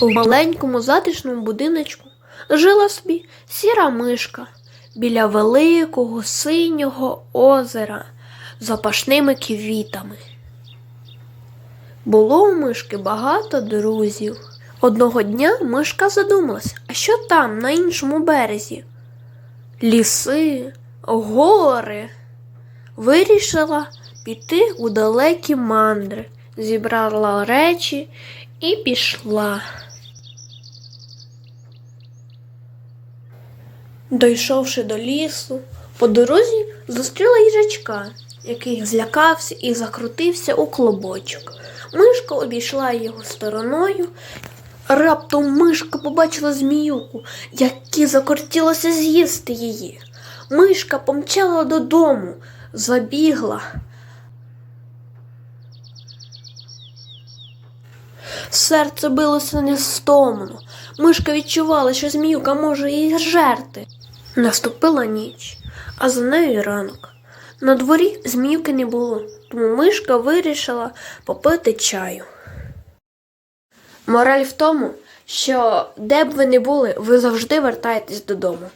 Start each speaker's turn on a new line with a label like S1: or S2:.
S1: В маленькому затишному будиночку жила собі сіра мишка біля великого синього озера з запашними квітами. Було у мишки багато друзів. Одного дня мишка задумалась, а що там, на іншому березі? Ліси, гори. Вирішила піти у далекі мандри, зібрала речі і пішла. Дойшовши до лісу, по дорозі зустріла їжачка, який злякався і закрутився у клобочок. Мишка обійшла його стороною. Раптом мишка побачила зміюку, які закортілося з'їсти її. Мишка помчала додому, забігла. Серце билося нестомно. Мишка відчувала, що зміюка може її жерти. Наступила ніч, а за нею ранок. На дворі зміюки не було, тому мишка вирішила попити чаю. Мораль в тому, що де б ви не були, ви завжди вертаєтесь додому.